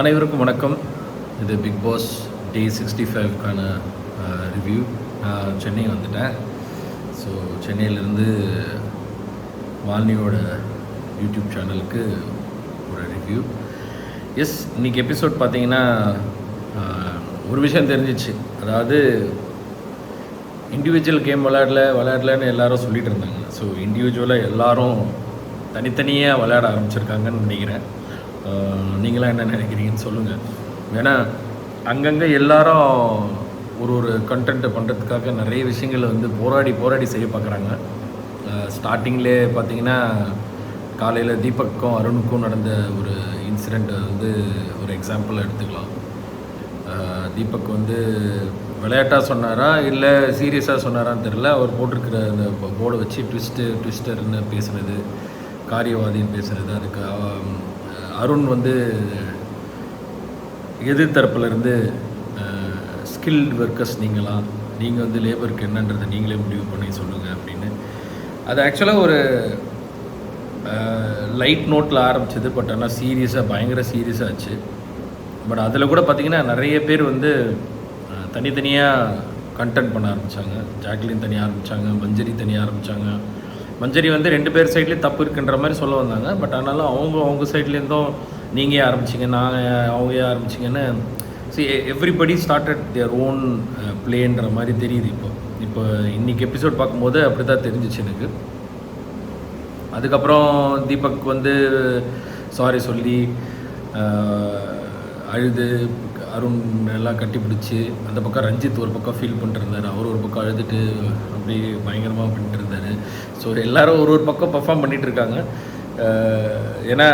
அனைவருக்கும் வணக்கம். இது பிக் பாஸ் டே சிக்ஸ்டி ஃபைவ்க்கான ரிவ்யூ நான் சென்னை வந்துட்டேன். ஸோ சென்னையிலேருந்து வால்னியோட யூடியூப் சேனலுக்கு ஒரு ரிவ்யூ எஸ் இன்றைக்கி எபிசோட் பார்த்தீங்கன்னா ஒரு விஷயம் தெரிஞ்சிச்சு. அதாவது இண்டிவிஜுவல் கேம் விளையாடல விளையாடலன்னு எல்லாரும் சொல்லிகிட்டு இருந்தாங்க. ஸோ இண்டிவிஜுவலாக எல்லாரும் தனித்தனியாக விளையாட ஆரம்பிச்சிருக்காங்கன்னு நினைக்கிறேன். நீங்களாம் என்ன நினைக்கிறீங்கன்னு சொல்லுங்கள் ஏன்னா அங்கங்கே எல்லாரும் ஒரு ஒரு கண்டென்ட்டை பண்ணுறதுக்காக நிறைய விஷயங்களை வந்து போராடி போராடி செய்ய பார்க்குறாங்க. ஸ்டார்டிங்லே பார்த்தீங்கன்னா காலையில் தீபக்கும் அருணுக்கும் நடந்த ஒரு இன்சிடெண்ட்டை வந்து ஒரு எக்ஸாம்பிள் எடுத்துக்கலாம். தீபக் வந்து விளையாட்டாக சொன்னாரா இல்லை சீரியஸாக சொன்னாரான்னு தெரில அவர் போட்டிருக்கிற அந்த போர்டை வச்சு ட்விஸ்ட்டு ட்விஸ்டர்னு பேசுகிறது காரியவாதின்னு பேசுகிறது அதுக்கு அருண் வந்து எதிர்த்தரப்புல இருந்து ஸ்கில்டு ஒர்க்கர்ஸ் நீங்களா? நீங்கள் வந்து லேபருக்கு என்னன்றதை நீங்களே முடிவு பண்ணி சொல்லுங்கள் அப்படின்னு. அது ஆக்சுவலாக ஒரு லைட் நோட்டில் ஆரம்பிச்சது பட் ஆனால் சீரியஸாக பயங்கர சீரியஸாக ஆச்சு. பட் அதில் கூட பார்த்திங்கன்னா நிறைய பேர் வந்து தனித்தனியாக கண்டென்ட் பண்ண ஆரம்பித்தாங்க ஜாக்லின் தனியாக ஆரம்பித்தாங்க மஞ்சரி தனியாக ஆரம்பித்தாங்க மஞ்சரி வந்து ரெண்டு பேர் சைட்லேயும் தப்பு இருக்குன்ற மாதிரி சொல்ல வந்தாங்க. பட் ஆனாலும் அவங்க அவங்க சைட்லேருந்தும் நீங்கள் ஆரம்பிச்சிங்க நாங்கள் அவங்க ஏன் ஆரம்பிச்சிங்கன்னு see everybody started their own பிளேன்ற மாதிரி தெரியுது இப்போ. இப்போ இன்னைக்கு எபிசோட் பார்க்கும்போது அப்படி தான் தெரிஞ்சிச்சு எனக்கு. அதுக்கப்புறம் தீபக் வந்து சாரி சொல்லி uh, அழுது அருண் எல்லாம் கட்டிப்பிடிச்சி அந்த பக்கம் ரஞ்சித் ஒரு பக்கம் ஃபீல் பண்ணிருந்தாரு அவர் ஒரு பக்கம் அழுதுட்டு அப்படி பயங்கரமாக பண்ணிட்டுருந்தார். ஸோ எல்லாரும் ஒரு ஒரு பக்கம் பர்ஃபார்ம் பண்ணிகிட்ருக்காங்க இருக்காங்க ஏன்னா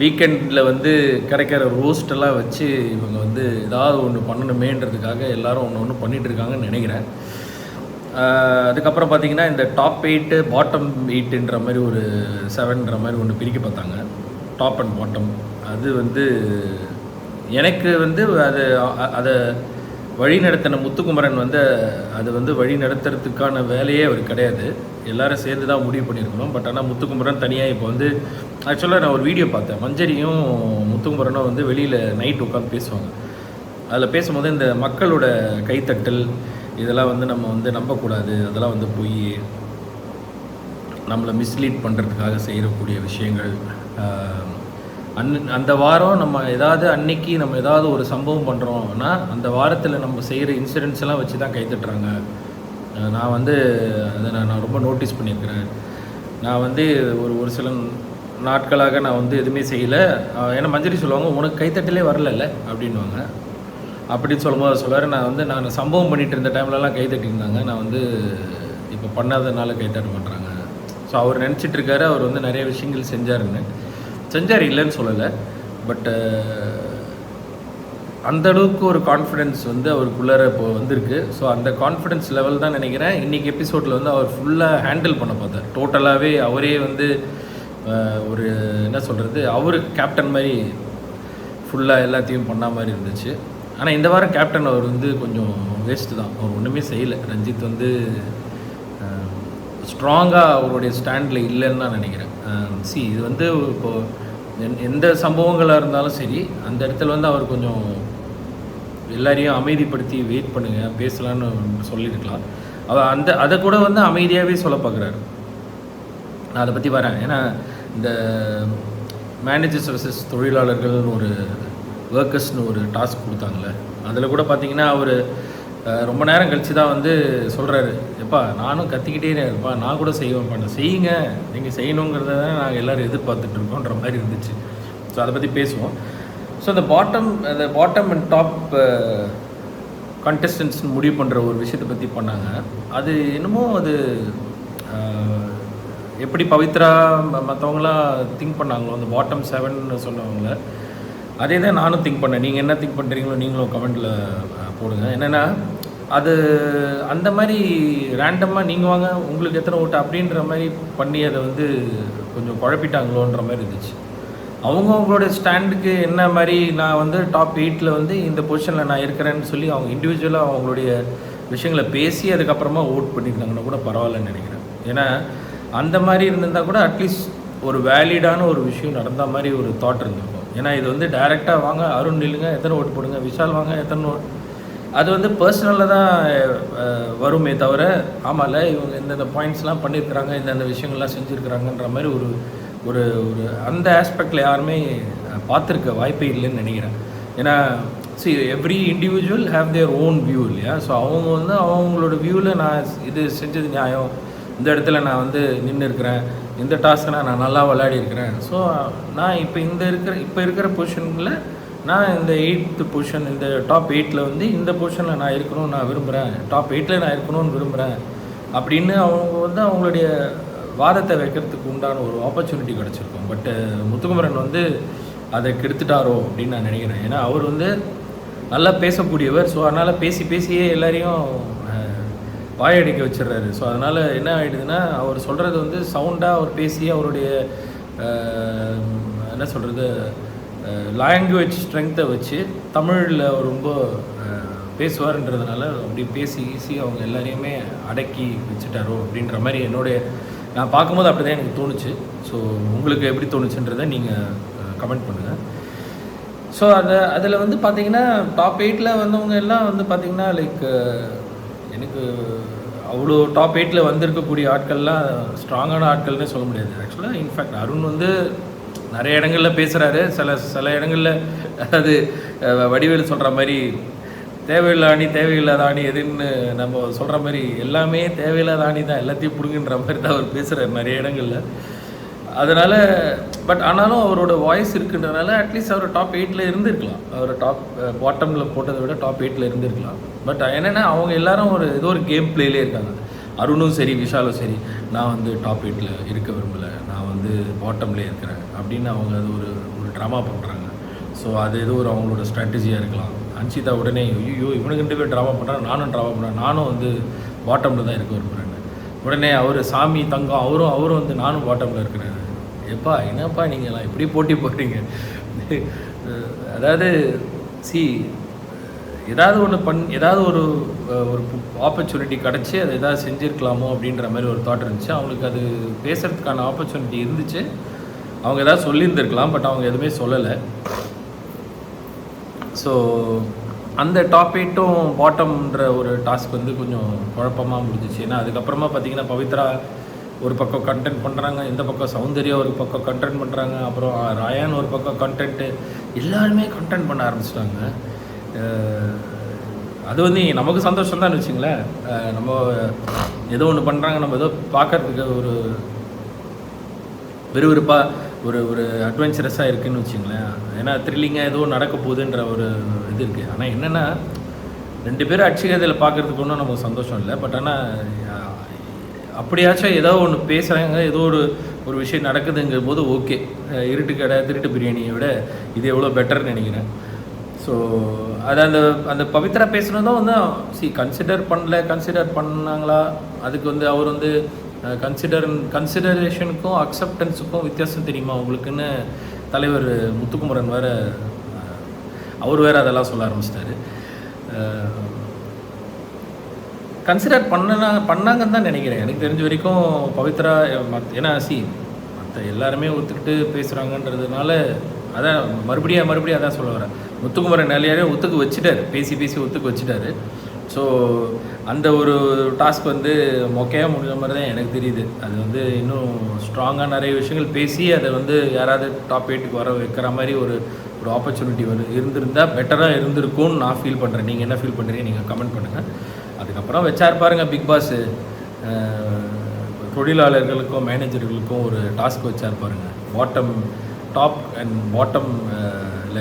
வீக்கெண்டில் வந்து கிடைக்கிற ரோஸ்டெல்லாம் வச்சு இவங்க வந்து ஏதாவது ஒன்று பண்ணணுமேன்றதுக்காக எல்லாரும் ஒன்று ஒன்று பண்ணிகிட்ருக்காங்கன்னு நினைக்கிறேன். அதுக்கப்புறம் பார்த்தீங்கன்னா இந்த டாப் எயிட்டு பாட்டம் எயிட்டுன்ற மாதிரி ஒரு செவன்ற மாதிரி ஒன்று பிரிக்க பார்த்தாங்க. டாப் அண்ட் பாட்டம் அது வந்து எனக்கு வந்து அது அதை வழி நடத்தின முத்துக்குமரன் வந்து அது வந்து வழி நடத்துறதுக்கான வேலையே அவர் கிடையாது. எல்லாரும் சேர்ந்து தான் முடிவு பண்ணியிருக்கணும். பட் ஆனால் முத்துக்குமரன் தனியாக இப்போ வந்து ஆக்சுவலாக நான் ஒரு வீடியோ பார்த்தேன். மஞ்சரியும் முத்துக்குமரனும் வந்து வெளியில் நைட் உட்காந்து பேசுவாங்க. அதில் பேசும்போது இந்த மக்களோட கைத்தட்டல் இதெல்லாம் வந்து நம்ம வந்து நம்பக்கூடாது. அதெல்லாம் வந்து போய். நம்மளை மிஸ்லீட் பண்ணுறதுக்காக செய்யக்கூடிய விஷயங்கள் அன் அந்த வாரம் நம்ம ஏதாவது அன்னைக்கு நம்ம ஏதாவது ஒரு சம்பவம் பண்ணுறோம்னா அந்த வாரத்தில் நம்ம செய்கிற இன்சிடென்ட்ஸ் எல்லாம் வச்சு தான் கைத்தட்டுறாங்க நான் வந்து அதை நான் நான் ரொம்ப நோட்டீஸ் பண்ணியிருக்கிறேன். நான் வந்து ஒரு ஒரு சில நாட்களாக நான் வந்து எதுவுமே செய்யலை. ஏன்னா மஞ்சரி சொல்லுவாங்க உனக்கு கைத்தட்டலே வரலல்ல அப்படின்வாங்க அப்படின்னு சொல்லும்போது சொல்லுவார் நான் வந்து நான் சம்பவம் பண்ணிகிட்டு இருந்த டைம்லலாம் கைத்தட்டிருந்தாங்க நான் வந்து இப்போ பண்ணாதனால கைத்தட்ட பண்ணுறாங்க ஸோ அவர் நினச்சிட்டு இருக்காரு அவர் வந்து நிறைய விஷயங்கள் செஞ்சாருன்னு. செஞ்சார் இல்லைன்னு சொல்லலை. பட்டு uh, அந்த அளவுக்கு ஒரு கான்ஃபிடென்ஸ் வந்து அவருக்குள்ளார இப்போ வந்திருக்கு. ஸோ அந்த கான்ஃபிடென்ஸ் லெவல் தான் நினைக்கிறேன். இன்றைக்கி எபிசோடில் வந்து அவர் ஃபுல்லாக ஹேண்டில் பண்ண பார்த்தார். டோட்டலாகவே அவரே வந்து ஒரு என்ன சொல்கிறது அவர் கேப்டன் மாதிரி ஃபுல்லாக எல்லாத்தையும் பண்ண மாதிரி இருந்துச்சு. ஆனால் இந்த வாரம் கேப்டன் அவர் வந்து கொஞ்சம் வேஸ்ட்டு தான். அவர் ஒன்றுமே செய்யலை. ரஞ்சித் வந்து ஸ்ட்ராங்காக அவருடைய ஸ்டாண்டில் இல்லைன்னு தான் நினைக்கிறேன். சி இது வந்து இப்போது எந்த சம்பவங்களாக இருந்தாலும் சரி அந்த இடத்துல வந்து அவர் கொஞ்சம் எல்லாரையும் அமைதிப்படுத்தி வெயிட் பண்ணுங்கள் பேசலான்னு சொல்லியிருக்கலாம் அவர் அந்த அதை கூட வந்து அமைதியாகவே சொல்ல பார்க்குறாரு நான் அதை பற்றி வரேன். ஏன்னா இந்த மேனேஜர்ஸ் வர்சஸ் தொழிலாளர்கள்னு ஒரு ஒர்க்கர்ஸ்னு ஒரு டாஸ்க் கொடுத்தாங்களே அதில் கூட பார்த்தீங்கன்னா அவர் ரொம்ப நேரம் கழிச்சு தான் வந்து சொல்கிறாரு எப்பா நானும் கத்திக்கிட்டே இருப்பா நான் கூட செய்வேன் பண்ண செய்யுங்க. நீங்கள் செய்யணுங்கிறத தான் நாங்கள் எல்லோரும் எதிர்பார்த்துட்ருக்கோன்ற மாதிரி இருந்துச்சு. ஸோ அதை பற்றி பேசுவோம். ஸோ அந்த பாட்டம் அந்த பாட்டம் அண்ட் டாப் கண்டஸ்டன்ஸ் முடிவு பண்ணுற ஒரு விஷயத்தை பற்றி பண்ணாங்க. அது என்னமோ அது எப்படி பவித்ரா மற்றவங்களாம் திங்க் பண்ணாங்களோ அந்த பாட்டம் செவன் சொன்னவங்கள அதே தான் நானும் திங்க் பண்ணேன். நீங்கள் என்ன திங்க் பண்ணுறீங்களோ நீங்களும் கமெண்ட்டில் போடுங்க. என்னென்னா அது அந்த மாதிரி ரேண்டமாக நீங்கள் வாங்க உங்களுக்கு எத்தனை ஓட்டு அப்படின்ற மாதிரி பண்ணி அதை வந்து கொஞ்சம் குழப்பிட்டாங்களோன்ற மாதிரி இருந்துச்சு. அவங்கவுங்களோட ஸ்டாண்டுக்கு என்ன மாதிரி நான் வந்து டாப் எயிட்டில் வந்து இந்த பொசிஷனில் நான் இருக்கிறேன்னு சொல்லி அவங்க இண்டிவிஜுவலாக அவங்களுடைய விஷயங்களை பேசி அதுக்கப்புறமா ஓட் பண்ணியிருந்தாங்கன்னா கூட பரவாயில்லன்னு நினைக்கிறேன். ஏன்னா அந்த மாதிரி இருந்திருந்தால் கூட அட்லீஸ்ட் ஒரு வேலிடான ஒரு விஷயம் நடந்த மாதிரி ஒரு தாட் இருந்திருக்கும் ஏன்னா இது வந்து டைரெக்டாக வாங்க அருண் நில்லுங்க எத்தனை ஓட்டு போடுங்க விஷால் வாங்க எத்தனை ஓட் அது வந்து பர்சனலில் தான் வருமே தவிர ஆமாம்ல இவங்க இந்தந்த பாயிண்ட்ஸ்லாம் பண்ணியிருக்கிறாங்க இந்தந்த விஷயங்கள்லாம் செஞ்சுருக்கிறாங்கன்ற மாதிரி ஒரு ஒரு ஒரு அந்த ஆஸ்பெக்டில் யாருமே பார்த்துருக்க வாய்ப்பே இல்லைன்னு நினைக்கிறேன். ஏன்னா see every individual have their own view இல்லையா? ஸோ அவங்க வந்து அவங்களோட வியூவில் நான் இது செஞ்சது நியாயம். இந்த இடத்துல நான் வந்து நின்று இருக்கிறேன் இந்த டாஸ்க்கை நான் நல்லா விளையாடி இருக்கிறேன். ஸோ நான் இப்போ இந்த இருக்கிற இப்போ இருக்கிற பொசிஷனில் நான் இந்த எயித்து பொசிஷன் இந்த டாப் எயிட்டில் வந்து இந்த பொசிஷனில் நான் இருக்கணும்னு நான் விரும்புகிறேன் டாப் எயிட்டில் நான் இருக்கணும்னு விரும்புகிறேன் அப்படின்னு அவங்க வந்து அவங்களுடைய வாதத்தை வைக்கிறதுக்கு உண்டான ஒரு ஆப்பர்ச்சுனிட்டி கிடச்சிருக்கும். பட்டு முத்துக்குமரன் வந்து அதை கெடுத்துட்டாரோ அப்படின்னு நான் நினைக்கிறேன். ஏன்னா அவர் வந்து நல்லா பேசக்கூடியவர். ஸோ அதனால் பேசி பேசியே எல்லாரையும் வாயடிக்க வச்சிடுறாரு. ஸோ அதனால் என்ன ஆகிடுதுன்னா அவர் சொல்கிறது வந்து சவுண்டாக அவர் பேசி அவருடைய என்ன சொல்கிறது லாங்குவேஜ் ஸ்ட்ரென்த்தை வச்சு தமிழில் அவர் ரொம்ப பேசுவார்ன்றதுனால அப்படி பேசி ஈஸி அவங்க எல்லாரையுமே அடக்கி வச்சுட்டாரோ அப்படின்ற மாதிரி என்னுடைய நான் பார்க்கும்போது அப்படி தான் எனக்கு தோணுச்சு. ஸோ உங்களுக்கு எப்படி தோணுச்சுன்றதை நீங்கள் கமெண்ட் பண்ணுங்கள் ஸோ அதை அதில் வந்து பார்த்தீங்கன்னா டாப் எயிட்டில் வந்தவங்க எல்லாம் வந்து பார்த்திங்கன்னா லைக் எனக்கு அவ்வளோ டாப் எயிட்டில் வந்திருக்கக்கூடிய ஆட்கள்லாம் ஸ்ட்ராங்கான ஆட்கள்னே சொல்ல முடியாது. ஆக்சுவலாக இன்ஃபேக்ட் அருண் வந்து நிறைய இடங்களில் பேசுகிறாரு சில சில இடங்களில் அது வடிவேல் வடிவேலு சொல்கிற மாதிரி தேவையில்லை அணி தேவையில்லாத அணி எதுன்னு நம்ம சொல்கிற மாதிரி எல்லாமே தேவையில்லாத அணி தான். எல்லாத்தையும் பிடுங்குன்ற மாதிரி தான் அவர் பேசுகிறார் நிறைய இடங்களில். அதனால் பட் ஆனாலும் அவரோட வாய்ஸ் இருக்குன்றதுனால அட்லீஸ்ட் அவர் டாப் எயிட்டில் இருந்திருக்கலாம். அவர் டாப் பாட்டமில் போட்டதை விட டாப் எயிட்டில் இருந்திருக்கலாம். பட் என்னென்னா அவங்க எல்லாரும் ஒரு ஏதோ ஒரு கேம் பிளேலே இருக்காங்க. அருணும் சரி விஷாலும் சரி நான் வந்து டாப் எயிட்டில் இருக்க விரும்பலை. நான் வந்து பாட்டம்லேயே இருக்கிறேன். அப்படின்னு அவங்க அது ஒரு ஒரு ட்ராமா பண்ணுறாங்க ஸோ அது ஏதோ ஒரு அவங்களோட ஸ்ட்ராட்டஜியாக இருக்கலாம். அன்சிதா உடனே ஐயோ இவனுக்கு ரெண்டு பேர் ட்ராமா பண்ணுறான் நானும் ட்ராமா பண்ணுறேன் நானும் வந்து பாட்டமில் தான் இருக்க விரும்புகிறேன் உடனே அவர் சாமி தங்கம் அவரும் அவரும் வந்து நானும் பாட்டமில் இருக்கிறேன். எப்பா என்னப்பா நீங்களாம் எப்படி போட்டி போடுறீங்க? அதாவது சி ஏதாவது ஒன்று பண் ஏதாவது ஒரு ஒரு ஆப்பர்ச்சுனிட்டி கிடச்சி அதை ஏதாவது செஞ்சுருக்கலாமோ அப்படின்ற மாதிரி ஒரு தாட் இருந்துச்சு. அவங்களுக்கு அது பேசுகிறதுக்கான ஆப்பர்ச்சுனிட்டி இருந்துச்சு. அவங்க ஏதாவது சொல்லியிருந்திருக்கலாம் பட் அவங்க எதுவுமே சொல்லலை. ஸோ அந்த டாப் பாட்டம்ன்ற ஒரு டாஸ்க் வந்து கொஞ்சம் குழப்பமாக முடிஞ்சிச்சு. ஏன்னா அதுக்கப்புறமா பார்த்தீங்கன்னா பவித்ரா ஒரு பக்கம் கண்டென்ட் பண்ணுறாங்க இந்த பக்கம் சௌந்தர்யா ஒரு பக்கம் கண்டென்ட் பண்ணுறாங்க அப்புறம் ராயான் ஒரு பக்கம் கண்டென்ட்டு எல்லாருமே கண்டென்ட் பண்ண ஆரம்பிச்சிட்டாங்க. அது வந்து நமக்கு சந்தோஷம் தான் வச்சுங்களேன். நம்ம ஏதோ ஒன்று பண்ணுறாங்க நம்ம ஏதோ பார்க்கறதுக்கு ஒரு விறுவிறுப்பாக ஒரு ஒரு அட்வென்ச்சரஸாக இருக்குன்னு வச்சுங்களேன். ஏன்னா த்ரில்லிங்காக ஏதோ நடக்க போகுதுன்ற ஒரு இது இருக்குது ஆனால் என்னென்னா ரெண்டு பேரும் அட்சிகதையில் பார்க்குறதுக்கு ஒன்றும் நமக்கு சந்தோஷம் இல்லை. பட் ஆனால் அப்படியாச்சும் ஏதோ ஒன்று பேசுகிறாங்க ஏதோ ஒரு ஒரு விஷயம் நடக்குதுங்கிற போது ஓகே இருட்டு கடை திருட்டு பிரியாணியை விட இது எவ்வளோ பெட்டர்னு நினைக்கிறேன். ஸோ அது அந்த அந்த பவித்ரா பேசுனதும் வந்து சி கன்சிடர் பண்ணல கன்சிடர் பண்ணாங்களா? அதுக்கு வந்து அவர் வந்து கன்சிடர் கன்சிடரேஷனுக்கும் அக்செப்டன்ஸுக்கும் வித்தியாசம் தெரியுமா உங்களுக்குன்னு தலைவர் முத்துக்குமரன் வேறு அவர் வேறு அதெல்லாம் சொல்ல ஆரம்பிச்சிட்டாரு. கன்சிடர் பண்ணனா பண்ணாங்கன்னு தான் நினைக்கிறேன். எனக்கு தெரிஞ்ச வரைக்கும் பவித்ரா மத் ஏன்னா சி மற்ற எல்லாருமே ஒத்துக்கிட்டு பேசுகிறாங்கன்றதுனால அதான் மறுபடியும் மறுபடியும் அதான் சொல்ல வரேன். முத்துக்குமரன் நிலையாரே ஒத்துக்கு வச்சுட்டார். பேசி பேசி ஒத்துக்கு வச்சுட்டாரு. ஸோ அந்த ஒரு டாஸ்க் வந்து மொக்கையாக முடிஞ்ச மாதிரி தான் எனக்கு தெரியுது. அது வந்து இன்னும் ஸ்ட்ராங்காக நிறைய விஷயங்கள் பேசி அதை வந்து யாராவது டாப் எயிட்டுக்கு வர வைக்கிற மாதிரி ஒரு ஒரு ஆப்பர்ச்சுனிட்டி வந்து இருந்திருந்தால் பெட்டராக இருந்திருக்கும்னு நான் ஃபீல் பண்ணுறேன் நீங்கள் என்ன ஃபீல் பண்ணுறீங்க நீங்கள் கமெண்ட் பண்ணுங்கள் அதுக்கப்புறம் வச்சார் பாருங்கள் பிக் பாஸ் தொழிலாளர்களுக்கும் மேனேஜர்களுக்கும் ஒரு டாஸ்க் வச்சார் பாருங்க. பாட்டம் டாப் அண்ட் பாட்டம்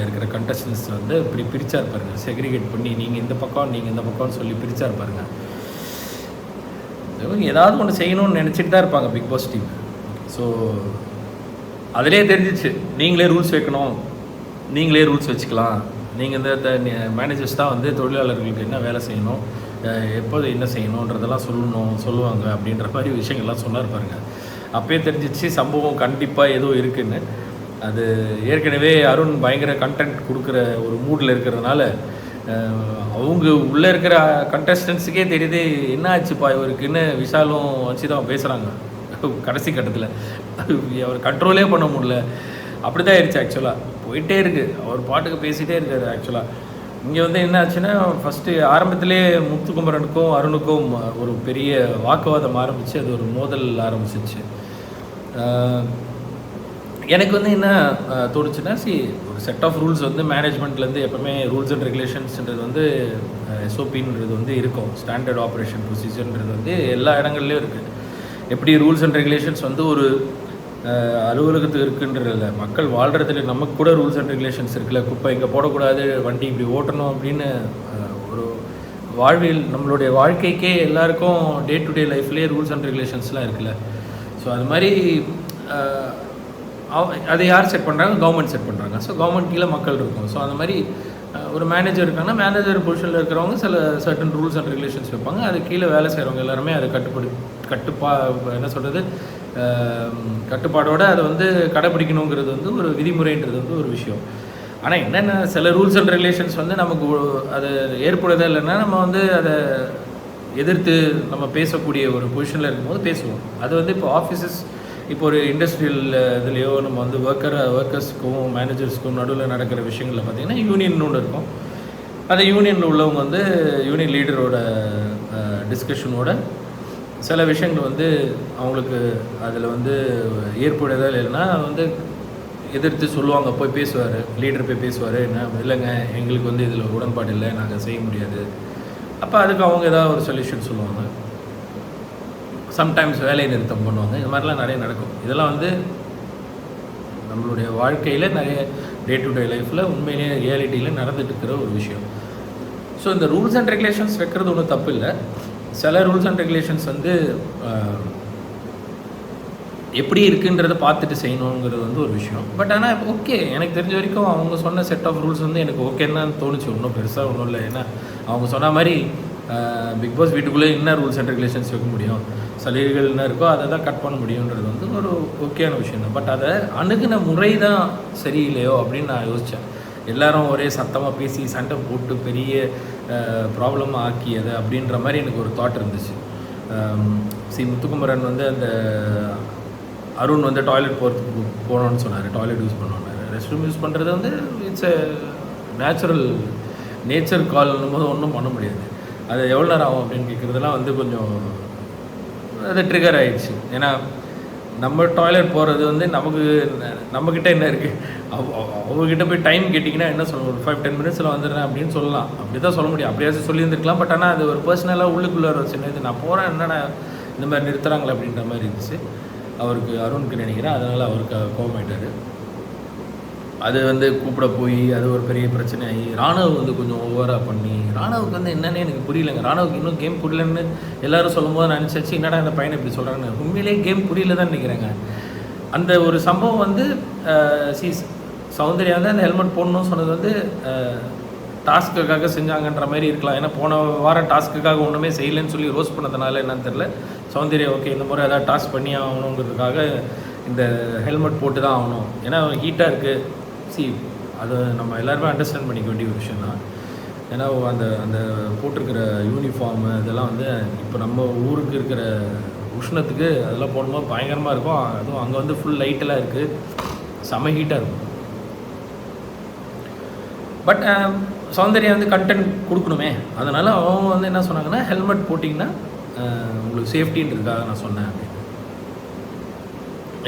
இருக்கிற கண்டஸ்டன்ஸ் வந்து இப்படி பிரிச்சார் பாருங்க. செக்ரிகேட் பண்ணி நீங்கள் இந்த பக்கம் நீங்கள் இந்த பக்கம்னு சொல்லி பிரிச்சார் பாருங்கள் இவங்க ஏதாவது ஒன்று செய்யணும்னு நினச்சிட்டு தான் இருப்பாங்க பிக் பாஸ் டீம் ஸோ அதிலே தெரிஞ்சிச்சு நீங்களே ரூல்ஸ் வைக்கணும். நீங்களே ரூல்ஸ் வச்சுக்கலாம். நீங்கள் இந்த மேனேஜர்ஸ் தான் வந்து தொழிலாளர்களுக்கு என்ன வேலை செய்யணும்? எப்போது என்ன செய்யணுன்றதெல்லாம் சொல்லணும் சொல்லுவாங்க அப்படின்ற மாதிரி விஷயங்கள்லாம் சொன்னார் பாருங்க. அப்பயே தெரிஞ்சிச்சு சம்பவம் கண்டிப்பாக ஏதோ இருக்குன்னு. அது ஏற்கனவே அருண் பயங்கர கண்டென்ட் கொடுக்குற ஒரு மூடில் இருக்கிறதுனால அவங்க உள்ளே இருக்கிற கண்டஸ்டன்ஸுக்கே தெரியுது என்ன ஆச்சுப்பா இவருக்குன்னு விஷாலும் வச்சு தான் பேசுகிறாங்க கடைசி கட்டத்தில். அவர் கண்ட்ரோலே பண்ண முடியல. அப்படி தான் ஆயிடுச்சு ஆக்சுவலாக போயிட்டே இருக்குது அவர் பாட்டுக்கு பேசிகிட்டே இருக்காரு ஆக்சுவலாக இங்கே வந்து என்ன ஆச்சுன்னா ஃபஸ்ட்டு ஆரம்பத்திலே முத்துக்குமரனுக்கும் அருணுக்கும் ஒரு பெரிய வாக்குவாதம் ஆரம்பித்து அது ஒரு மோதல் ஆரம்பிச்சிச்சு எனக்கு வந்து என்ன தோணுச்சுன்னா சி ஒரு செட் ஆஃப் ரூல்ஸ் வந்து மேனேஜ்மெண்ட்லேருந்து எப்போவுமே ரூல்ஸ் அண்ட் ரெகுலேஷன்ஸ்ன்றது வந்து எஸ்ஓபின்றது வந்து இருக்கும். ஸ்டாண்டர்ட் ஆப்ரேஷன் ப்ரொசீஜர்ன்றது வந்து எல்லா இடங்கள்லையும் இருக்குது எப்படி ரூல்ஸ் அண்ட் ரெகுலேஷன்ஸ் வந்து ஒரு அலுவலகத்துக்கு இருக்குன்றதில்ல மக்கள் வாழ்கிறதுல நமக்கு கூட ரூல்ஸ் அண்ட் ரெகுலேஷன்ஸ் இருக்குல்ல. குப்பை இங்கே போடக்கூடாது வண்டி இப்படி ஓட்டணும் அப்படின்னு ஒரு வாழ்வில் நம்மளுடைய வாழ்க்கைக்கே எல்லாருக்கும் டே டு டே லைஃப்லேயே ரூல்ஸ் அண்ட் ரெகுலேஷன்ஸ்லாம் இருக்குல்ல. ஸோ அது மாதிரி அதை யார் செட் பண்ணுறாங்க கவர்மெண்ட் செட் பண்ணுறாங்க ஸோ கவர்மெண்ட் கீழே மக்கள் இருக்கும். ஸோ அந்த மாதிரி ஒரு மேனேஜர் இருக்காங்கன்னா மேனேஜர் பொசிஷனில் இருக்கிறவங்க சில சர்டன் ரூல்ஸ் அண்ட் ரெகுலேஷன்ஸ் வைப்பாங்க. அது கீழே வேலை செய்கிறவங்க எல்லாருமே அதை கட்டுப்படி கட்டுப்பா என்ன சொல்கிறது கட்டுப்பாடோடு அதை வந்து கடைப்பிடிக்கணுங்கிறது வந்து ஒரு விதிமுறைன்றது வந்து ஒரு விஷயம். ஆனால் என்னென்ன சில ரூல்ஸ் அண்ட் ரெகுலேஷன்ஸ் வந்து நமக்கு அது ஏற்படுதா இல்லைன்னா நம்ம வந்து அதை எதிர்த்து நம்ம பேசக்கூடிய ஒரு பொசிஷனில் இருக்கும்போது பேசுவோம். அது வந்து இப்போ ஆஃபீஸஸ் இப்போ ஒரு இண்டஸ்ட்ரியல் இதுலேயோ நம்ம வந்து ஒர்க்கர் ஒர்க்கர்ஸ்க்கும் மேனேஜர்ஸ்க்கும் நடுவில் நடக்கிற விஷயங்களில் பார்த்திங்கன்னா யூனியன் ஒன்று இருக்கும். அந்த யூனியனில் உள்ளவங்க வந்து யூனியன் லீடரோட டிஸ்கஷனோட சில விஷயங்கள் வந்து அவங்களுக்கு அதில் வந்து ஏற்புடையதாக இல்லைன்னா வந்து எதிர்த்து சொல்லுவாங்க போய் பேசுவார் லீடர் போய் பேசுவார் என்ன இல்லைங்க எங்களுக்கு வந்து இதில் உடன்பாடு இல்லை நாங்கள் செய்ய முடியாது. அப்போ அதுக்கு அவங்க ஏதாவது ஒரு சொல்யூஷன் சொல்லுவாங்க. சம்டைம்ஸ் வேலை நிறுத்தம் பண்ணுவாங்க. இது மாதிரிலாம் நிறைய நடக்கும். இதெல்லாம் வந்து நம்மளுடைய வாழ்க்கையில் நிறைய டே டு டே லைஃப்பில் உண்மையிலேயே ரியாலிட்டியில் நடந்துட்டு இருக்கிற ஒரு விஷயம். ஸோ இந்த ரூல்ஸ் அண்ட் ரெகுலேஷன்ஸ் வைக்கிறது ஒன்றும் தப்பு இல்லை. சில ரூல்ஸ் அண்ட் ரெகுலேஷன்ஸ் வந்து எப்படி இருக்குன்றதை பார்த்துட்டு செய்யணுங்கிறது வந்து ஒரு விஷயம். பட் ஆனால் ஓகே எனக்கு தெரிஞ்ச வரைக்கும் அவங்க சொன்ன செட் ஆஃப் ரூல்ஸ் வந்து எனக்கு ஓகேன்னு தோணுச்சு. ஒன்றும் பெருசாக ஒன்றும் இல்லை. ஏன்னா அவங்க சொன்ன மாதிரி பிக் பாஸ் வீட்டுக்குள்ளே என்ன ரூல்ஸ் அண்ட் ரெகுலேஷன்ஸ் வைக்க முடியும்? சலுகைகள் என்ன இருக்கோ அதை தான் கட் பண்ண முடியுன்றது வந்து ஒரு ஓகேயான விஷயம் தான். பட் அதை அணுகுன முறை தான் சரியில்லையோ அப்படின்னு நான் யோசித்தேன் எல்லாரும் ஒரே சத்தமாக பேசி சண்டை போட்டு பெரிய ப்ராப்ளம் ஆக்கியது அப்படின்ற மாதிரி எனக்கு ஒரு தாட் இருந்துச்சு. சி முத்துக்குமரன் வந்து அந்த அருண் வந்து டாய்லெட் போகிறதுக்கு போகணுன்னு சொன்னார். டாய்லெட் யூஸ் பண்ணோன்னாரு ரெஸ்ட் ரூம் யூஸ் பண்ணுறது வந்து இட்ஸ் எ நேச்சுரல் நேச்சர் கால்னும் போது ஒன்றும் பண்ண முடியாது. அது எவ்வளோ நேரம் ஆகும் அப்படின்னு கேட்குறதுலாம் வந்து கொஞ்சம் அது ட்ரிகர் ஆகிடுச்சு ஏன்னா நம்ம டாய்லெட் போகிறது வந்து நமக்கு நம்மக்கிட்ட என்ன இருக்குது அவங்கக்கிட்ட போய் டைம் கேட்டிங்கன்னா என்ன சொல்லணும் ஒரு ஃபைவ் டென் மினிட்ஸில் வந்துடுறேன் அப்படின்னு சொல்லலாம். அப்படி தான் சொல்ல முடியும். அப்படியாச்சும் சொல்லியிருந்துருக்கலாம். பட் ஆனால் அது ஒரு பர்சனலாக உள்ளுக்குள்ளே ஒரு சின்ன இது நான் போகிறேன் என்னென்ன இந்த மாதிரி நிறுத்துறாங்களே அப்படின்ற மாதிரி இருந்துச்சு. அவருக்கு அருணுக்கு நினைக்கிறேன். அதனால் அவருக்கு கோவமாயிட்டார். அது வந்து கூப்பிட போய் அது ஒரு பெரிய பிரச்சனை ஆகி ராணுவ வந்து கொஞ்சம் ஓவராக பண்ணி ராணுவுக்கு வந்து என்னென்னு எனக்கு புரியலங்க. ராணுவுக்கு இன்னும் கேம் புரியலன்னு எல்லாரும் சொல்லும்போது நான் நினச்சாச்சு என்னடா இந்த பையனை இப்படி சொல்கிறாங்கன்னு உண்மையிலேயே கேம் புரியல தான் நினைக்கிறேங்க. அந்த ஒரு சம்பவம் வந்து சி சௌந்தர்யா வந்து அந்த ஹெல்மெட் போடணும்னு சொன்னது வந்து டாஸ்க்குக்காக செஞ்சாங்கன்ற மாதிரி இருக்கலாம். ஏன்னா போன வாரம் டாஸ்க்குக்காக ஒன்றுமே செய்யலைன்னு சொல்லி ரோஸ் பண்ணதுனால என்னன்னு தெரில சௌந்தர்யா ஓகே இந்த முறை ஏதாவது டாஸ்க் பண்ணி ஆகணுங்கிறதுக்காக இந்த ஹெல்மெட் போட்டு தான் ஆகணும். ஏன்னா ஹீட்டாக இருக்குது சி அதை நம்ம எல்லாருமே அண்டர்ஸ்டாண்ட் பண்ணிக்க வேண்டிய ஒரு விஷயம் தான். ஏன்னா அந்த அந்த போட்டிருக்கிற யூனிஃபார்மு இதெல்லாம் வந்து இப்போ நம்ம ஊருக்கு இருக்கிற உஷ்ணத்துக்கு அதெல்லாம் போடும்போது பயங்கரமாக இருக்கும். அதுவும் அங்கே வந்து ஃபுல் லைட்டெல்லாம் இருக்குது செம ஹீட்டாக இருக்கும். பட் சௌந்தர்யா வந்து கண்டென்ட் கொடுக்கணுமே. அதனால் அவங்க வந்து என்ன சொன்னாங்கன்னா ஹெல்மெட் போட்டிங்கன்னா உங்களுக்கு சேஃப்டின்றதுக்காக நான் சொன்னேன்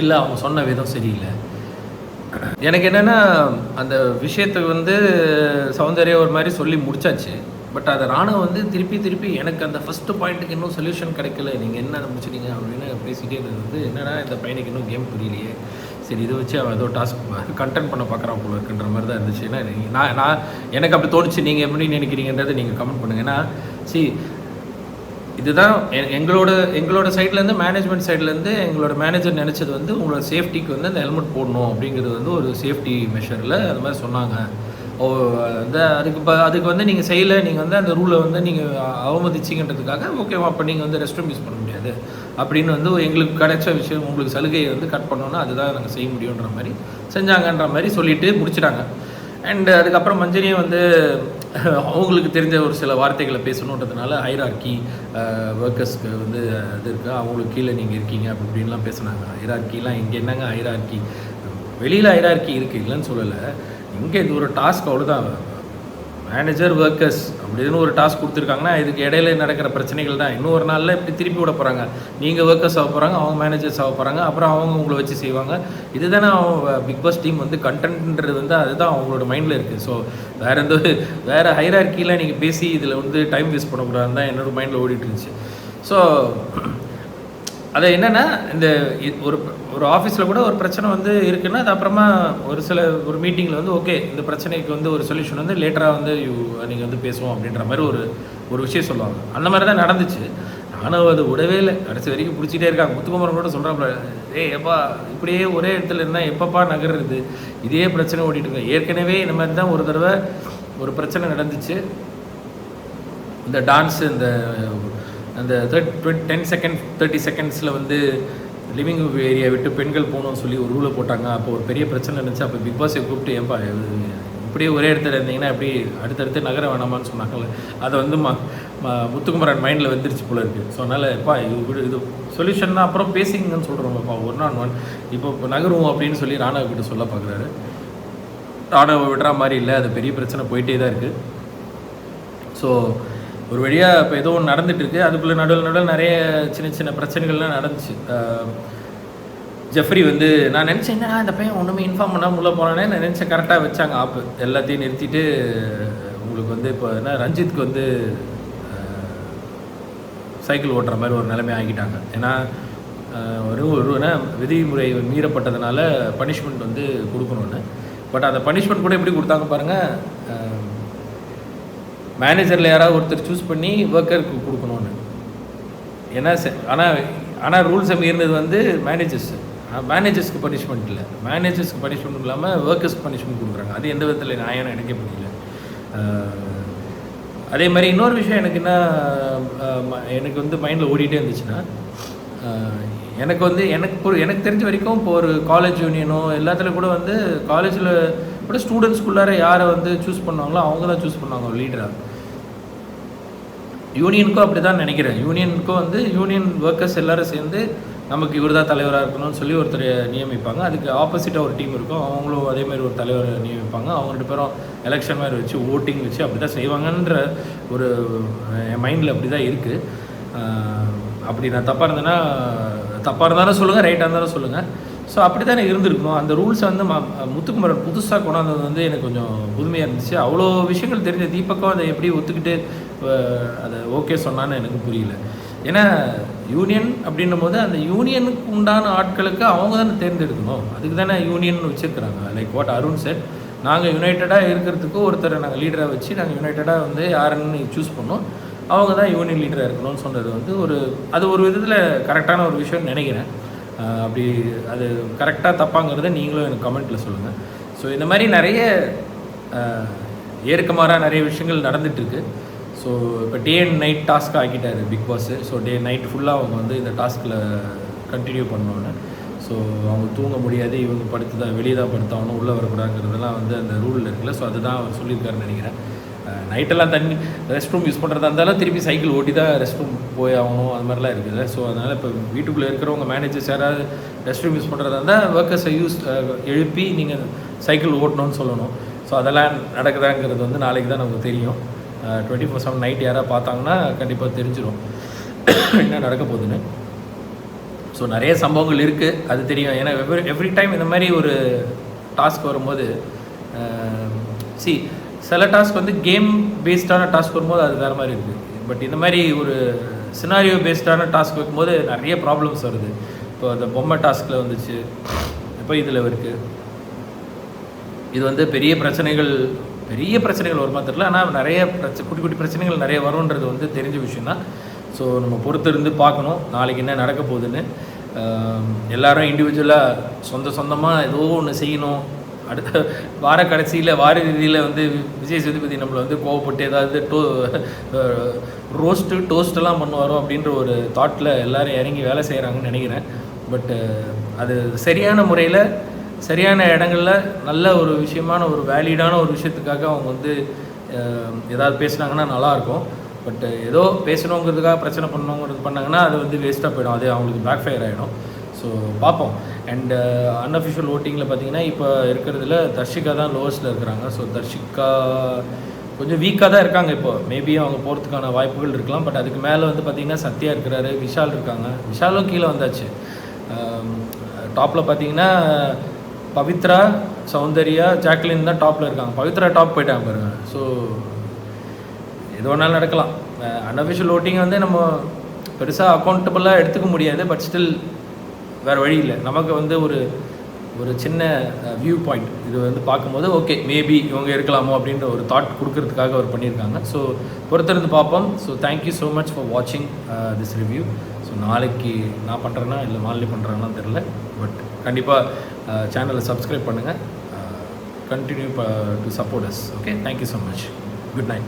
இல்லை அவங்க சொன்ன விதம் சரியில்லை. எனக்கு என்னென்னா அந்த விஷயத்தை வந்து சௌந்தர்யா ஒரு மாதிரி சொல்லி முடிச்சாச்சு. பட் அதை ராணுவம் வந்து திருப்பி திருப்பி எனக்கு அந்த ஃபஸ்ட்டு பாயிண்ட்டுக்கு இன்னும் சொல்யூஷன் கிடைக்கல. நீங்கள் என்ன முடிச்சிட்டீங்க அப்படின்னு பேசிகிட்டே இருந்தது வந்து என்னடா இந்த பையனுக்கு இன்னும் கேம் புரியலையே? சரி இதை வச்சு அவன் ஏதோ டாஸ்க் கண்டென்ட் பண்ண பார்க்குறான் போல இருக்குன்ற மாதிரி தான் இருந்துச்சு. ஏன்னா நான் நான் எனக்கு அப்படி தோணுச்சு. நீங்கள் எப்படி நினைக்கிறீங்கன்றதை நீங்கள் கமெண்ட் பண்ணுங்கள் ஏன்னா சி இதுதான் எங்களோட எங்களோட சைட்லேருந்து மேனேஜ்மெண்ட் சைட்லேருந்து எங்களோட மேனேஜர் நினச்சது வந்து உங்களோட சேஃப்டிக்கு வந்து அந்த ஹெல்மெட் போடணும் அப்படிங்கிறது வந்து ஒரு சேஃப்டி மெஷரில் அது மாதிரி சொன்னாங்க. ஓ அந்த அதுக்கு ப அதுக்கு வந்து நீங்கள் செய்யலை நீங்கள் வந்து அந்த ரூலை வந்து நீங்கள் அவமதிச்சிங்கன்றதுக்காக ஓகேவா அப்போ நீங்கள் வந்து ரெஸ்ட் ரூம் யூஸ் பண்ண முடியாது. அப்படின்னு வந்து எங்களுக்கு கிடைச்ச விஷயம் உங்களுக்கு சலுகையை வந்து கட் பண்ணோன்னா அதுதான் நாங்கள் செய்ய முடியுன்ற மாதிரி செஞ்சாங்கன்ற மாதிரி சொல்லிவிட்டு முடிச்சிட்டாங்க. அண்ட் அதுக்கப்புறம் மஞ்சரியும் வந்து அவங்களுக்கு தெரிஞ்ச ஒரு சில வார்த்தைகளை பேசணுன்றதுனால ஹைரார்கி ஒர்க்கர்ஸ்க்கு வந்து இது இருக்குது அவங்களுக்கு கீழே நீங்கள் இருக்கீங்க அப்படி இப்படின்லாம் பேசுனாங்க. ஹைரார்கிலாம் இங்கே என்னங்க ஹைரார்கி வெளியில் ஹைரார்கி இருக்குது இல்லைன்னு சொல்லலை. இங்கே இது ஒரு டாஸ்க் அவ்வளோதான் மேனேஜர் ஒர்க்கர்ஸ் அப்படின்னு ஒரு டாஸ்க் கொடுத்துருக்காங்கன்னா இதுக்கு இடையில நடக்கிற பிரச்சனைகள் தான். இன்னும் ஒரு நாளில் இப்படி திருப்பி விட போகிறாங்க நீங்கள் ஒர்க்கர்ஸ் ஆக போகிறாங்க அவங்க மேனேஜர்ஸ் ஆக போகிறாங்க அப்புறம் அவங்க உங்களை வச்சு செய்வாங்க. இதுதானே அவங்க பிக் பாஸ் டீம் வந்து கண்டென்ட்ன்றது வந்து அதுதான் அவங்களோட மைண்டில் இருக்குது ஸோ வேறு எந்த வேறு ஹைரார்க்கியில் நீங்கள் பேசி இதில் வந்து டைம் வேஸ்ட் பண்ணக்கூடாதுன்னு தான் என்னோடய மைண்டில் ஓடிட்டு இருந்துச்சு. ஸோ அது என்னென்னா இந்த ஒரு ஒரு ஆஃபீஸில் கூட ஒரு பிரச்சனை வந்து இருக்குன்னா அது அப்புறமா ஒரு சில ஒரு மீட்டிங்கில் வந்து ஓகே இந்த பிரச்சனைக்கு வந்து ஒரு சொல்யூஷன் வந்து லேட்டராக வந்து யூ நீங்கள் வந்து பேசுவோம் அப்படின்ற மாதிரி ஒரு ஒரு விஷயம் சொல்லுவாங்க. அந்த மாதிரி தான் நடந்துச்சு. நானும் அது விடவே இல்லை. கடைசி வரைக்கும் பிடிச்சிட்டே இருக்காங்க. முத்துக்குமரன் கூட சொல்கிறாப்புல ஏய் எப்பா இப்படியே ஒரே இடத்துல இருந்தால் எப்பப்பா நகர்றது? இதே பிரச்சனை ஓடிட்டு இருக்கேன் ஏற்கனவே இந்த மாதிரி தான் ஒரு தடவை ஒரு பிரச்சனை நடந்துச்சு. இந்த டான்ஸு இந்த அந்த தேர்ட் டென் செகண்ட் தேர்ட்டி செகண்ட்ஸில் வந்து லிவிங் ஏரியா விட்டு பெண்கள் போகணும்னு சொல்லி ஒரு ரூலை போட்டாங்க. அப்போ ஒரு பெரிய பிரச்சனை இருந்துச்சு. அப்போ பிக் பாஸை கூப்பிட்டு ஏன்பா இது இப்படியே ஒரே இடத்துல இருந்தீங்கன்னா எப்படி அடுத்தடுத்து நகர வேணாமான்னு சொன்னாங்கல்ல. அதை வந்து ம முத்துக்குமரன் மைண்டில் வந்துருச்சு போல இருக்குது ஸோ அதனால் இப்போ இது விடு- இது சொல்யூஷன்னா அப்புறம் பேசிங்கன்னு சொல்கிறோம்ப்பா ஒன் ஆன் ஒன் இப்போ இப்போ நகருவோம் அப்படின்னு சொல்லி ராணவ கிட்ட சொல்ல பார்க்குறாரு ராணுவ விடுற மாதிரி இல்லை அது பெரிய பிரச்சனை போயிட்டே தான் இருக்குது ஸோ ஒரு வழியாக இப்போ ஏதோ ஒன்று நடந்துட்டுருக்கு. அதுக்குள்ளே நடுவில் நடுவில் நிறைய சின்ன சின்ன பிரச்சனைகள்லாம் நடந்துச்சு. ஜெஃப்ரி வந்து நான் நினச்சேன் என்னடா இந்த பையன் ஒன்றுமே இன்ஃபார்ம் பண்ணாமல் உள்ளே போனானே? நான் நினச்சேன் கரெக்டாக வச்சாங்க ஆப்பு எல்லாத்தையும் நிறுத்திட்டு உங்களுக்கு வந்து இப்போ என்ன ரஞ்சித்துக்கு வந்து சைக்கிள் ஓட்டுற மாதிரி ஒரு நிலைமை ஆகிட்டாங்க. ஏன்னா ஒரு ஒரு விதிமுறை மீறப்பட்டதுனால பனிஷ்மெண்ட் வந்து கொடுக்கணும்னு. பட் அந்த பனிஷ்மெண்ட் கூட எப்படி கொடுத்தாங்க பாருங்கள் மேனேஜரில் யாராவது ஒருத்தர் சூஸ் பண்ணி ஒர்க்கருக்கு கொடுக்கணும்னு. ஏன்னா ஆனால் ஆனால் ரூல்ஸை மீறினது வந்து மேனேஜர்ஸ் மேனேஜர்ஸ்க்கு பனிஷ்மெண்ட் இல்லை. மேனேஜர்ஸ்க்கு பனிஷ்மெண்ட் இல்லாமல் ஒர்க்கர்ஸ்க்கு பனிஷ்மெண்ட் கொடுக்குறாங்க. அது எந்த விதத்தில் நியாயம் எனக்கே முடியல. அதே மாதிரி இன்னொரு விஷயம் எனக்கு என்ன ம- எனக்கு வந்து மைண்டில் ஓடிட்டே இருந்துச்சுன்னா எனக்கு வந்து எனக்கு ஒரு எனக்கு தெரிஞ்ச வரைக்கும் இப்போ ஒரு காலேஜ் யூனியனோ எல்லாத்துலேயும் கூட வந்து காலேஜில் கூட ஸ்டூடெண்ட்ஸ்குள்ளார யாரை வந்து சூஸ் பண்ணுவாங்களோ அவங்க தான் சூஸ் பண்ணுவாங்க ஒரு லீடராக யூனியனுக்கும் அப்படி தான் நினைக்கிறேன். யூனியனுக்கும் வந்து யூனியன் ஒர்க்கர்ஸ் எல்லோரும் சேர்ந்து நமக்கு இவர் தான் தலைவராக இருக்கணும்னு சொல்லி ஒருத்தர் நியமிப்பாங்க. அதுக்கு ஆப்போசிட்டாக ஒரு டீம் இருக்கும். அவங்களும் அதே மாதிரி ஒரு தலைவரை நியமிப்பாங்க. அவங்க ரெண்டு பேரும் எலெக்ஷன் மாதிரி வச்சு ஓட்டிங் வச்சு அப்படி தான் செய்வாங்கன்ற ஒரு என் மைண்டில் அப்படி தான் இருக்குது அப்படி நான் தப்பாக இருந்தேன்னா தப்பாக இருந்தாலும் சொல்லுங்கள் ரைட்டாக இருந்தாலும் சொல்லுங்கள் ஸோ அப்படி தானே இருந்திருக்கணும் அந்த ரூல்ஸை வந்து ம முத்துக்குமரன் புதுசாக கொண்டாந்தது வந்து எனக்கு கொஞ்சம் புதுமையாக இருந்துச்சு. அவ்வளோ விஷயங்கள் தெரிஞ்ச தீபக்கம் அதை எப்படி ஒத்துக்கிட்டு இப்போ அதை ஓகே சொன்னான்னு எனக்கு புரியல. ஏன்னா யூனியன் அப்படின்னும் போது அந்த யூனியனுக்கு உண்டான ஆட்களுக்கு அவங்க தானே தேர்ந்தெடுக்கணும். அதுக்கு தானே யூனியன் வச்சுருக்குறாங்க. லைக் வாட் அருண் சார் நாங்கள் யுனைட்டடாக இருக்கிறதுக்கு ஒருத்தரை நாங்கள் லீடராக வச்சு நாங்கள் யுனைட்டடாக வந்து யாருன்னு சூஸ் பண்ணோம். அவங்க தான் யூனியன் லீடராக இருக்கணும்னு சொன்னது வந்து ஒரு அது ஒரு விதத்தில் கரெக்டான ஒரு விஷயம்னு நினைக்கிறேன். அப்படி அது கரெக்டாக தப்பாங்கிறத நீங்களும் எனக்கு கமெண்ட்டில் சொல்லுங்கள் ஸோ இந்த மாதிரி நிறைய ஏற்கமாறாக நிறைய விஷயங்கள் நடந்துகிட்ருக்கு ஸோ இப்போ day and night task ஆக்கிட்டாரு big boss so day night ஃபுல்லாக அவங்க வந்து இந்த டாஸ்கில் கண்டினியூ பண்ணோன்னு. ஸோ அவங்க தூங்க முடியாது இவங்க படுத்து தான் வெளியே தான் படுத்தாகணும் உள்ளே வரக்கூடாதுங்கிறதெல்லாம் வந்து அந்த ரூலில் இருக்குல்ல. ஸோ அதுதான் அவர் சொல்லியிருக்காருன்னு நினைக்கிறேன். நைட்டெல்லாம் தண்ணி ரெஸ்ட் ரூம் யூஸ் பண்ணுறதா இருந்தாலும் திருப்பி சைக்கிள் ஓட்டி தான் ரெஸ்ட் ரூம் போய் ஆகணும் அது மாதிரிலாம் இருக்குது ஸோ அதனால் இப்போ வீட்டுக்குள்ளே இருக்கிறவங்க மேனேஜர்ஸ் யாராவது ரெஸ்ட் ரூம் யூஸ் பண்ணுறதா இருந்தால் ஒர்க்கர்ஸை யூஸ் எழுப்பி நீங்கள் சைக்கிள் ஓட்டணும்னு சொல்லணும். ஸோ அதெல்லாம் நடக்குதாங்கிறது வந்து நாளைக்கு தான் நமக்கு தெரியும். டுவெண்ட்டி ஃபோர் செவன் நைட் யாராவது பார்த்தாங்கன்னா கண்டிப்பாக தெரிஞ்சிடும் என்ன நடக்க போகுதுன்னு. ஸோ நிறைய சம்பவங்கள் இருக்குது அது தெரியும். ஏன்னா எவ்ரி எவ்ரி டைம் இந்த மாதிரி ஒரு டாஸ்க் வரும்போது சி சில டாஸ்க் வந்து கேம் பேஸ்டான டாஸ்க் வரும்போது அது வேறு மாதிரி இருக்குது பட் இந்த மாதிரி ஒரு சினாரியோ பேஸ்டான டாஸ்க் வைக்கும்போது நிறைய ப்ராப்ளம்ஸ் வருது. இப்போ அந்த பொம்மை டாஸ்கில் வந்துச்சு. இப்போ இதில் இருக்குது இது வந்து பெரிய பிரச்சனைகள் பெரிய பிரச்சனைகள் வருமா தெரியல ஆனால் நிறைய பிரச்ச குட்டி குட்டி பிரச்சனைகள் நிறைய வரும்ன்றது வந்து தெரிஞ்ச விஷயம் தான் ஸோ நம்ம பொறுத்து இருந்து பார்க்கணும். நாளைக்கு என்ன நடக்க போகுதுன்னு. எல்லாரும் இண்டிவிஜுவலாக சொந்த சொந்தமாக ஏதோ ஒன்று செய்யணும். அடுத்த வார கடைசியில் வார இறுதியில் வந்து விஜய் சேதுபதி நம்மளை வந்து கோவப்பட்டு ஏதாவது டோ ரோஸ்ட்டு டோஸ்ட்டெல்லாம் பண்ணுவாரோ அப்படின்ற ஒரு தாட்டில் எல்லோரும் இறங்கி வேலை செய்கிறாங்கன்னு நினைக்கிறேன். பட்டு அது சரியான முறையில் சரியான இடங்களில் நல்ல ஒரு விஷயமான ஒரு வேலிடான ஒரு விஷயத்துக்காக அவங்க வந்து ஏதாவது பேசுனாங்கன்னா நல்லாயிருக்கும் பட் ஏதோ பேசணுங்கிறதுக்காக பிரச்சனை பண்ணணுங்கிறது பண்ணாங்கன்னா அது வந்து வேஸ்ட்டாக போயிடும். அது அவங்களுக்கு பேக் ஃபயர் ஆகிடும் ஸோ பார்ப்போம் அண்ட் அன்அஃபிஷியல் ஓட்டிங்கில் பார்த்தீங்கன்னா இப்போ இருக்கிறதுல தர்ஷிகா தான் லோவஸ்ட்டில் இருக்கிறாங்க. ஸோ தர்ஷிகா கொஞ்சம் வீக்காக தான் இருக்காங்க இப்போ. மேபி அவங்க போகிறதுக்கான வாய்ப்புகள் இருக்கலாம். பட் அதுக்கு மேலே வந்து பார்த்தீங்கன்னா சத்யா இருக்கிறாரு விஷால் இருக்காங்க. விஷாலும் கீழே வந்தாச்சு. டாப்பில் பார்த்தீங்கன்னா பவித்ரா சௌந்தர்யா ஜாக்லின் தான் டாப்பில் இருக்காங்க. பவித்ரா டாப் போயிட்டாங்க பாருங்க. ஸோ எது வேணாலும் நடக்கலாம். அன்அஃபிஷியல் ஓட்டிங் வந்து நம்ம பெருசாக அக்கௌண்டபுளாக எடுத்துக்க முடியாது பட் ஸ்டில் வேறு வழி இல்லை. நமக்கு வந்து ஒரு ஒரு சின்ன வியூ பாயிண்ட் இது வந்து பார்க்கும்போது ஓகே மேபி இவங்க இருக்கலாமோ அப்படின்ற ஒரு தாட் கொடுக்கறதுக்காக அவர் பண்ணியிருக்காங்க. ஸோ பொறுத்திருந்து பார்ப்போம். So thank you so much for வாட்சிங் திஸ் ரிவ்யூ ஸோ நாளைக்கு நான் பண்ணுறேன்னா இல்லை மாலினி பண்ணுறாங்கன்னா தெரில பட் கண்டிப்பாக சேனலை சப்ஸ்கிரைப் பண்ணுங்கள் continue to support us okay thank you so much good night